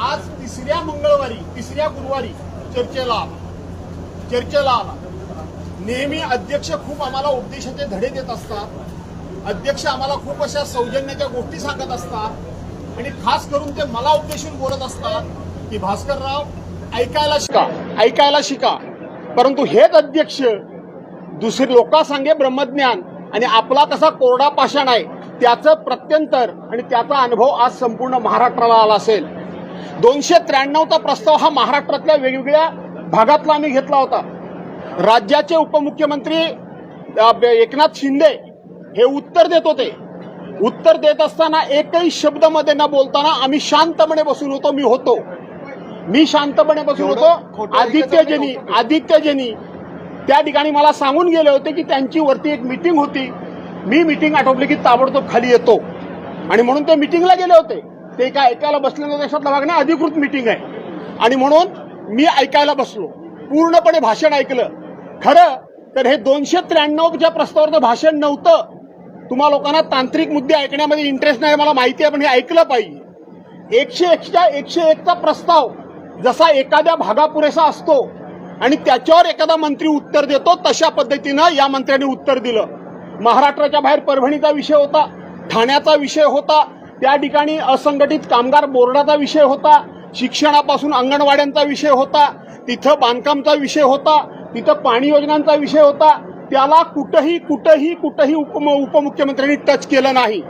आज तिसऱ्या मंगळवारी तिसऱ्या गुरुवारी चर्चेला आला. चर्चेला आला. नेहमी अध्यक्ष खूप आम्हाला उपदेशाचे धडे देत असतात. अध्यक्ष आम्हाला खूप अशा सौजन्याच्या गोष्टी सांगत असतात. आणि खास करून ते मला उपदेशून बोलत असतात की भास्करराव ऐकायला शिका. ऐकायला शिका. परंतु हेच अध्यक्ष दुसरी लोका सांगे ब्रह्मज्ञान आणि आपला कसा कोरडा पाषाण आहे. त्याचं प्रत्यंतर आणि त्याचा अनुभव आज संपूर्ण महाराष्ट्राला आला असेल. दोनशे त्र्याण्णवचा प्रस्ताव हा महाराष्ट्रातल्या वेगवेगळ्या भागातला आम्ही घेतला होता. राज्याचे उपमुख्यमंत्री एकनाथ शिंदे हे उत्तर देत होते. उत्तर देत असताना एकही शब्दमध्ये न बोलताना आम्ही शांतपणे बसून होतो मी होतो. मी शांतपणे बसून होतो. आदित्यजनी आदित्यजनी त्या ठिकाणी मला सांगून गेले होते की त्यांची वरती एक मिटिंग होती. मी मिटिंग आटोपली की ताबडतोब खाली येतो. आणि म्हणून ते मिटिंगला गेले होते. ते काय ऐकायला बसलेल्या देशातला भाग नाही अधिकृत मिटिंग आहे. आणि म्हणून मी ऐकायला बसलो. पूर्णपणे भाषण ऐकलं. खरं तर हे दोनशे त्र्याण्णवच्या प्रस्तावाचं भाषण नव्हतं तुम्हा लोकांना तांत्रिक मुद्दे ऐकण्यामध्ये इंटरेस्ट नाही मला माहिती आहे पण हे ऐकलं पाहिजे. एकशे एकच्या एकशे एकचा प्रस्ताव जसा एखाद्या भागा पुरेसा असतो आणि त्याच्यावर एखादा मंत्री उत्तर देतो तशा पद्धतीनं या मंत्र्यांनी उत्तर दिलं. महाराष्ट्राच्या बाहेर परभणीचा विषय होता ठाण्याचा विषय होता त्या ठिकाणी असंघटित कामगार बोर्डाचा विषय होता शिक्षणापासून अंगणवाड्यांचा विषय होता तिथं बांधकामचा विषय होता तिथं पाणी योजनांचा विषय होता त्याला कुठंही कुठंही कुठंही उप उपमुख्यमंत्र्यांनी टच केलं नाही.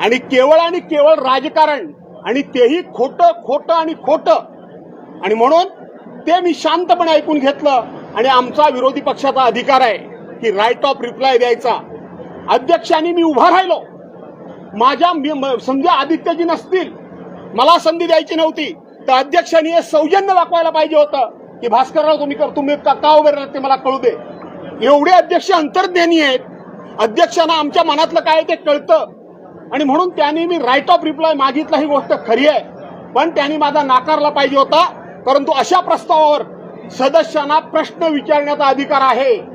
आणि केवळ आणि केवळ राजकारण आणि तेही खोटं खोटं आणि खोटं. आणि म्हणून ते मी शांतपणे ऐकून घेतलं आणि आमचा विरोधी पक्षाचा अधिकार आहे की राईट ऑफ रिप्लाय द्यायचा. अध्यक्षांनी मी उभा राहिलो. माझ्या समजा आदित्यजी नसतील मला संधी द्यायची नव्हती तर अध्यक्षांनी हे सौजन्य दाखवायला पाहिजे होतं की भास्करराव तुम्ही कर- तुम्ही का का उभे राहत ते मला कळू दे. एवढे अध्यक्ष अंतर्ज्ञानी आहेत. अध्यक्षांना आमच्या मनातलं काय ते कळतं. आणि म्हणून त्यांनी मी राईट ऑफ रिप्लाय मागितला ही गोष्ट खरी आहे. पण त्यांनी माझा नाकारला पाहिजे होता परंतु अशा प्रस्तावावर सदस्यांना प्रश्न विचारण्याचा अधिकार आहे.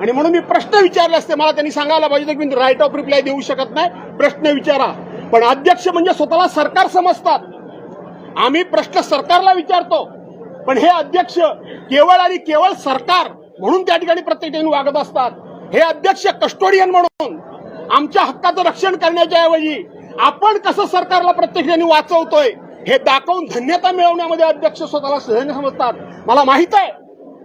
आणि म्हणून मी प्रश्न विचारले असते. मला त्यांनी सांगायला पाहिजे की मी राईट ऑफ रिप्लाय देऊ शकत नाही. प्रश्न विचारा. पण अध्यक्ष म्हणजे स्वतःला सरकार समजतात. आम्ही प्रश्न सरकारला विचारतो. पण हे अध्यक्ष केवळ आणि केवळ सरकार म्हणून त्या ठिकाणी प्रत्येक ठिकाणी वागत असतात. हे अध्यक्ष कस्टोडियन म्हणून आमच्या हक्काचं रक्षण करण्याच्या ऐवजी आपण कसं सरकारला प्रत्येक ठिकाणी वाचवतोय हे दाखवून धन्यता मिळवण्यामध्ये अध्यक्ष स्वतःला सहन समजतात. मला माहीत आहे.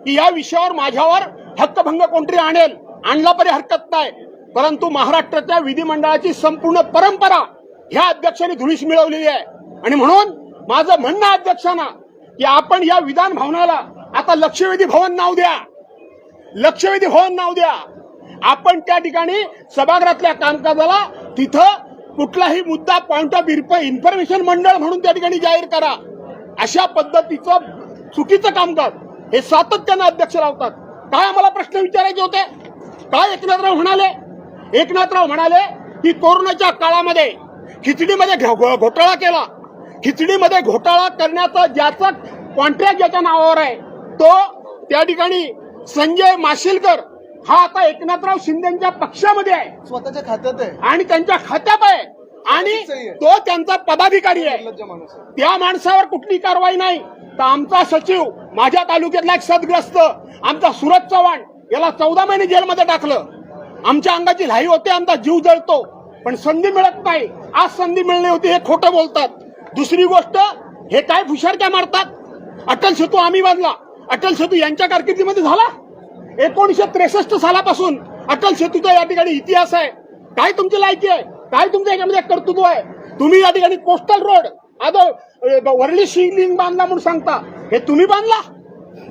की या विषयावर माझ्यावर हक्कभंग कोणतरी आणेल आणला तरी हरकत नाही. परंतु महाराष्ट्राच्या विधिमंडळाची संपूर्ण परंपरा ह्या अध्यक्षांनी धुळीस मिळवलेली आहे. आणि म्हणून माझं म्हणणं अध्यक्षांना की आपण या विधान भवनाला आता लक्षवेधी भवन नाव द्या. लक्षवेधी भवन नाव द्या. आपण त्या ठिकाणी सभागृहातल्या कामकाजाला तिथं कुठलाही मुद्दा पॉइंट ऑफ इन्फॉर्मेशन मंडळ म्हणून त्या ठिकाणी जाहीर करा. अशा पद्धतीचं चुकीचं कामकाज हे सातत्यानं अध्यक्ष लावतात. काय आम्हाला प्रश्न विचारायचे होते? काय एकनाथराव म्हणाले? एकनाथराव म्हणाले की कोरोनाच्या काळामध्ये खिचडीमध्ये घोटाळा केला. खिचडीमध्ये घोटाळा करण्याचा ज्याचा कॉन्ट्रॅक्ट ज्याच्या नावावर आहे तो त्या ठिकाणी संजय माशिलकर हा आता एकनाथराव शिंदेच्या पक्षामध्ये आहे. स्वतःच्या खात्यात आहे. आणि त्यांच्या खात्यात आहे. आणि तो त्यांचा पदाधिकारी आहे. त्या माणसावर कुठली कारवाई नाही. तर आमचा सचिव माझ्या तालुक्यातला एक सदग्रस्त आमचा सुरज चव्हाण याला चौदा महिने जेलमध्ये टाकलं. आमच्या अंगाची लाही होते आमचा जीव जळतो. पण संधी मिळत नाही. आज संधी मिळली होती हे खोटं बोलतात. दुसरी गोष्ट हे काय फुशारक्या मारतात? अटल सेतू आम्ही बांधला. अटल सेतू यांच्या कारकिर्दीमध्ये झाला? एकोणीशे त्रेसष्ट सालापासून अटल सेतूचा या ठिकाणी इतिहास आहे. काय तुमची लायकी आहे? काय तुमच्या याच्यामध्ये कर्तृत्व आहे? तुम्ही या ठिकाणी कोस्टल रोड आता वरळी शिवलिंग बांधला म्हणून सांगता. हे तुम्ही बांधला?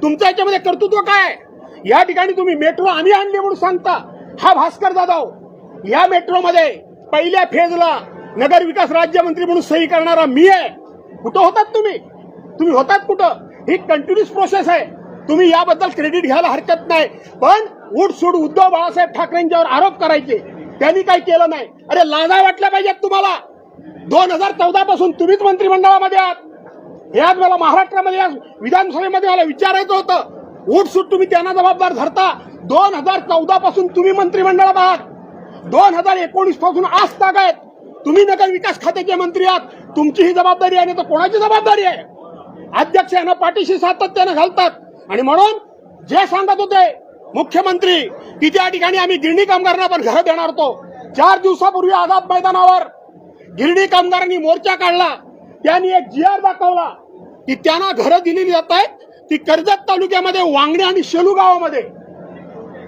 तुमच्या याच्यामध्ये कर्तृत्व काय या ठिकाणी तुम्ही मेट्रो आम्ही आणली म्हणून सांगता. हा भास्कर जाधव या मेट्रोमध्ये पहिल्या फेजला नगर विकास राज्यमंत्री म्हणून सही करणारा मी आहे. कुठं होतात तुम्ही? तुम्ही होतात कुठं? ही कंटिन्युअस प्रोसेस आहे. तुम्ही याबद्दल क्रेडिट घ्यायला हरकत नाही. पण उठसूड उद्धव बाळासाहेब ठाकरेंच्यावर आरोप करायचे. त्यांनी काही केलं नाही? अरे लाजा वाटल्या पाहिजेत तुम्हाला. दोन हजार चौदा पासून तुम्हीच मंत्रिमंडळामध्ये आहात. हे आज मला महाराष्ट्रामध्ये आज विधानसभेमध्ये मला विचारायचं होतं. उठसूट तुम्ही त्यांना जबाबदार धरता. दोन हजार चौदा पासून तुम्ही मंत्रिमंडळात आहात. दोन हजार एकोणीसपासून आज आहेत. तुम्ही नगर विकास खात्याचे मंत्री आहात. तुमची ही जबाबदारी आहे नाही तर कोणाची जबाबदारी आहे? अध्यक्ष यांना पाठीशी सातत्यानं घालतात. आणि म्हणून जे सांगत होते मुख्यमंत्री की त्या ठिकाणी आम्ही गिरणी कामगारांना पण घरं देणार होतो चार दिवसापूर्वी आझाद मैदानावर गिरणी कामगारांनी मोर्चा काढला त्यांनी एक जी आर दाखवला की त्यांना घरं दिलेली जात आहेत ती कर्जत तालुक्यामध्ये वांगणे आणि शेलू गावामध्ये.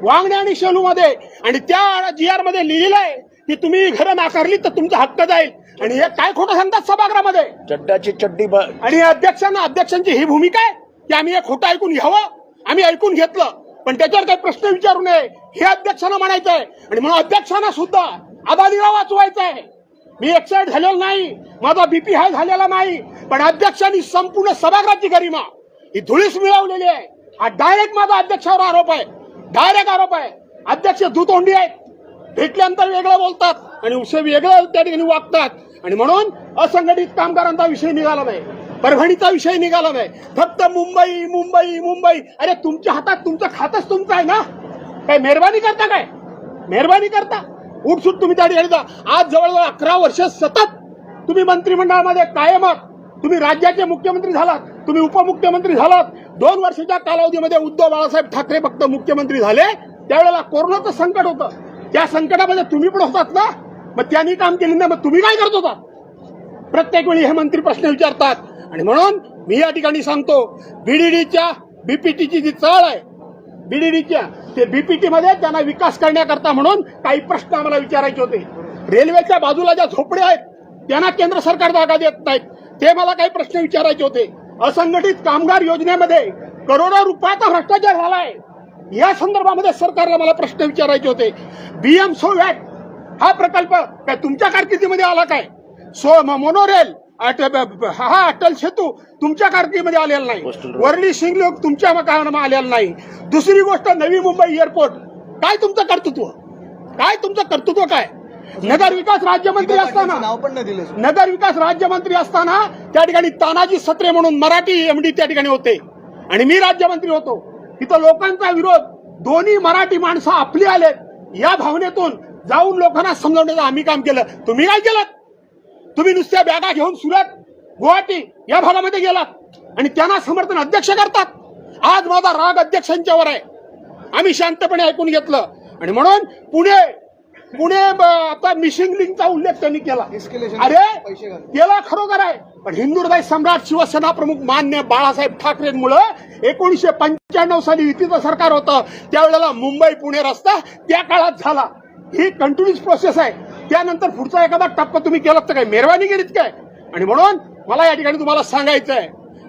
वांगणे आणि शेलू मध्ये आणि त्या जी आरमध्ये लिहिलेलं आहे की तुम्ही घरं नाकारली तर तुमचा हक्क जाईल. आणि हे काय खोटं सांगतात सभागृहामध्ये? चड्डाची चड्डी आणि अध्यक्षांना अध्यक्षांची ही भूमिका आहे की आम्ही हे खोटं ऐकून घ्यावं आम्ही ऐकून घेतलं. पण त्याच्यावर काही प्रश्न विचारू नये. हे अध्यक्षांना म्हणायचं आहे. आणि म्हणून अध्यक्षांना सुद्धा अदानीला वाचवायचं आहे. मी एक्साइट झालेलो नाही. माझा बीपी हाय झालेला नाही. पण अध्यक्षांनी संपूर्ण सभागृहाची गरिमा ही धुळीस मिळवलेली आहे. हा डायरेक्ट माझा अध्यक्षावर आरोप आहे. डायरेक्ट आरोप आहे. अध्यक्ष दुतोंडी आहेत. भेटल्यानंतर वेगळं बोलतात आणि उसे वेगळं त्या ठिकाणी वागतात. आणि म्हणून असंघटित कामगारांचा विषय निघाला नाही. परभणीचा विषय निघाला नाही. फक्त मुंबई मुंबई मुंबई. अरे तुमच्या हातात तुमचं खातच तुमचं आहे ना? काय मेहरबानी करता काय? मेहरबानी करता? उठसूट तुम्ही त्या ठिकाणी जा. आज जवळजवळ अकरा वर्ष सतत तुम्ही मंत्रिमंडळामध्ये कायमत तुम्ही राज्याचे मुख्यमंत्री झालात. तुम्ही उपमुख्यमंत्री झालात. दोन वर्षाच्या कालावधीमध्ये उद्धव बाळासाहेब ठाकरे फक्त मुख्यमंत्री झाले. त्यावेळेला कोरोनाचं संकट होतं. त्या संकटामध्ये तुम्ही पण होतात ना? मग त्यांनी काम केलं नाही मग तुम्ही काय करत होता प्रत्येक वेळी हे मंत्री प्रश्न विचारतात. आणि म्हणून मी या ठिकाणी सांगतो बीडीडीच्या बीपीटीची जी चाळ आहे बीडीडीच्या ते बीपीटी मध्ये त्यांना विकास करण्याकरता म्हणून काही प्रश्न आम्हाला विचारायचे होते. रेल्वेच्या बाजूला ज्या झोपड्या आहेत त्यांना केंद्र सरकार जागा देत नाहीत. ते मला काही प्रश्न विचारायचे होते. असंघटित कामगार योजनेमध्ये करोडो रुपयाचा भ्रष्टाचार झालाय. या संदर्भामध्ये सरकारला मला प्रश्न विचारायचे होते. बीएम सोवॅट हा प्रकल्प काय तुमच्या कारकिर्दीमध्ये आला काय? सो म- मोनोरेल हा अटल सेतू तुमच्या कारकिर्दीमध्ये आलेला नाही. वर्ली सिंग लोक तुमच्या कामामध्ये आलेला नाही. दुसरी गोष्ट नवी मुंबई एअरपोर्ट काय तुमचं कर्तृत्व? काय तुमचं कर्तृत्व काय? नगर विकास राज्यमंत्री असताना नाव पण नाही दिलं नगर विकास राज्यमंत्री असताना त्या ठिकाणी तानाजी सत्रे म्हणून मराठी एमडी त्या ठिकाणी होते. आणि मी राज्यमंत्री होतो. तिथं लोकांचा विरोध. दोन्ही मराठी माणसं आपली आलेत. या भावनेतून जाऊन लोकांना समजवण्याचं आम्ही काम केलं. तुम्ही काय केलं? तुम्ही नुसत्या बॅगा घेऊन सुरत गुवाहाटी या भागामध्ये गेलात आणि त्यांना समर्थन अध्यक्ष करतात. आज माझा राग अध्यक्षांच्यावर आहे. आम्ही शांतपणे ऐकून घेतलं. आणि म्हणून पुणे पुणे आता मिशिंग लिंकचा उल्लेख त्यांनी केला. अरे. केला खरोखर आहे. पण हिंदू हृदय सम्राट शिवसेना प्रमुख मान्य बाळासाहेब ठाकरेंमुळं एकोणीसशे पंच्याण्णव साली युतीचं सरकार होतं. त्यावेळेला मुंबई पुणे रस्ता त्या काळात झाला. ही कंटिन्युअस प्रोसेस आहे. त्यानंतर पुढचा एखादा टप्पा तुम्ही केलात तर काय? मेहरबानी केलीत काय? आणि म्हणून मला या ठिकाणी तुम्हाला सांगायचं आहे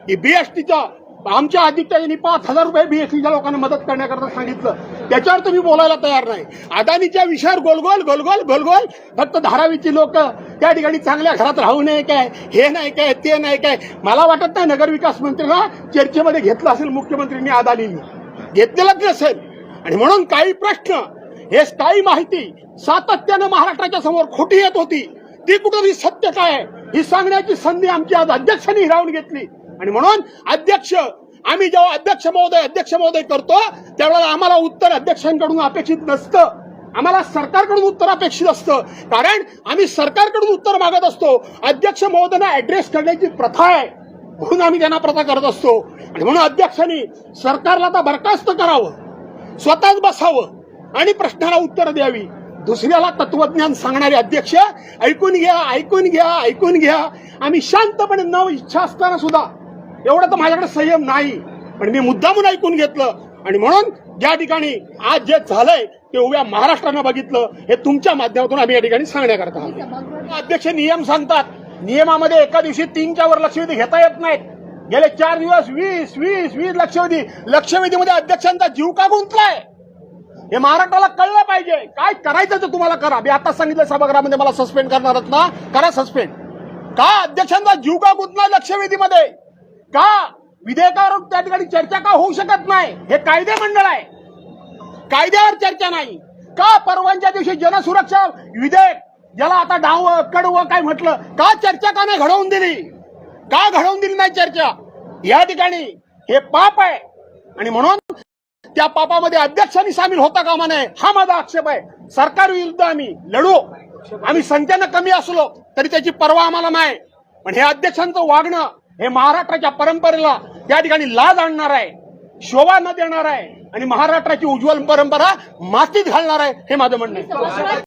की बीएसटीचा आमच्या आदित्याने पाच हजार रुपये बीएसटीच्या लोकांना मदत करण्याकरता सांगितलं. त्याच्यावर तुम्ही बोलायला तयार नाही. अदानीच्या विषयावर गोलगोल गोलगोल गोलगोल फक्त धारावीची लोक त्या ठिकाणी चांगल्या घरात राहू नये काय हे नाही काय ते नाही काय. मला वाटत नाही नगर विकास मंत्र्यांना चर्चेमध्ये घेतलं असेल मुख्यमंत्र्यांनी अदानींनी. घेतलेलंच नसेल. आणि म्हणून काही प्रश्न हे काही माहिती सातत्यानं महाराष्ट्राच्या समोर खोटी येत होती. ती कुठं सत्य काय ही सांगण्याची संधी आमची आज अध्यक्षांनी हिरावून घेतली. आणि म्हणून अध्यक्ष आम्ही जेव्हा अध्यक्ष महोदय अध्यक्ष महोदय करतो त्यावेळेला आम्हाला उत्तर अध्यक्षांकडून अपेक्षित नसतं. आम्हाला सरकारकडून उत्तर अपेक्षित असतं. कारण आम्ही सरकारकडून उत्तर मागत असतो. अध्यक्ष महोदयांना ऍड्रेस करण्याची प्रथा आहे. म्हणून आम्ही त्यांना प्रथा करत असतो. आणि म्हणून अध्यक्षांनी सरकारला आता बरखास्त करावं. स्वतःच बसावं. आणि प्रश्नाला उत्तर द्यावी. दुसऱ्याला तत्वज्ञान सांगणारे अध्यक्ष ऐकून घ्या ऐकून घ्या ऐकून घ्या. आम्ही शांतपणे न इच्छा असताना सुद्धा. एवढं तर माझ्याकडे संयम नाही. पण मी मुद्दामून ऐकून घेतलं. आणि म्हणून ज्या ठिकाणी आज जे झालंय ते उभ्या महाराष्ट्रानं बघितलं हे तुमच्या माध्यमातून आम्ही या ठिकाणी सांगण्याकरता आलो. अध्यक्ष नियम सांगतात. नियमामध्ये एका दिवशी तीनच्या वर लक्षवेधी घेता येत नाहीत. गेले चार दिवस वीस वीस वीस लक्षवेधी. लक्षवेधीमध्ये अध्यक्षांचा जीव का गुंतलाय? हे महाराष्ट्राला कळलं पाहिजे. काय करायचं तर तुम्हाला करा. मी आता सांगितलं सभागृहामध्ये मला सस्पेंड करणार ना. करा सस्पेंड का अध्यक्षांचा जीव का गुंतला लक्षवेधीमध्ये? का विधेयकावर त्या ठिकाणी चर्चा का होऊ शकत नाही? हे कायदे मंडळ आहे. कायद्यावर चर्चा नाही. का परवानच्या दिवशी जनसुरक्षा विधेयक ज्याला आता डाव कडवं काय म्हटलं का चर्चा का नाही घडवून दिली? का घडवून दिली नाही चर्चा? या ठिकाणी हे पाप आहे. आणि म्हणून त्या पापामध्ये अध्यक्षांनी सामील होता कामा नये. हा माझा आक्षेप आहे. सरकार विरुद्ध आम्ही लढू. आम्ही संख्यानं कमी असलो तरी त्याची पर्वा आम्हाला नाही. पण हे अध्यक्षांचं वागणं हे महाराष्ट्राच्या परंपरेला त्या ठिकाणी लाज आणणार आहे शोभा न देणार आहे आणि महाराष्ट्राची उज्ज्वल परंपरा मातीत घालणार आहे हे माझं म्हणणं आहे.